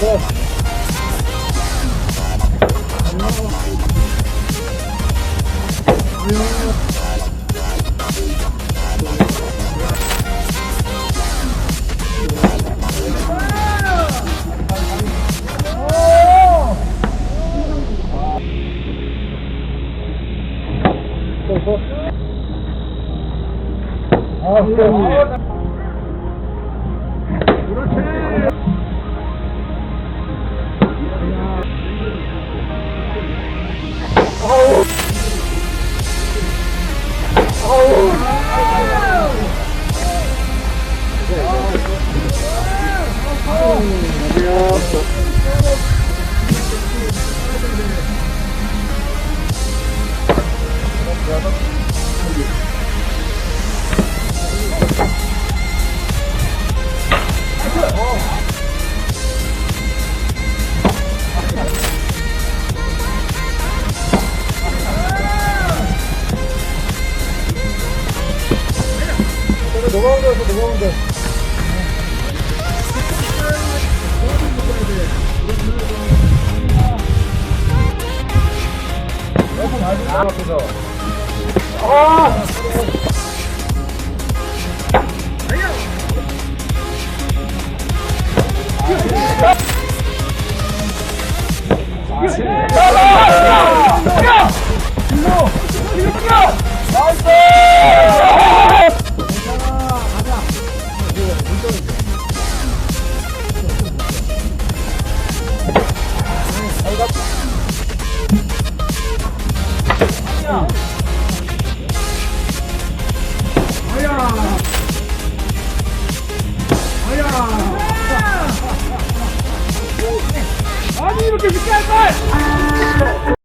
되고 아, 그렇지. 무거운데. 아! because you can't.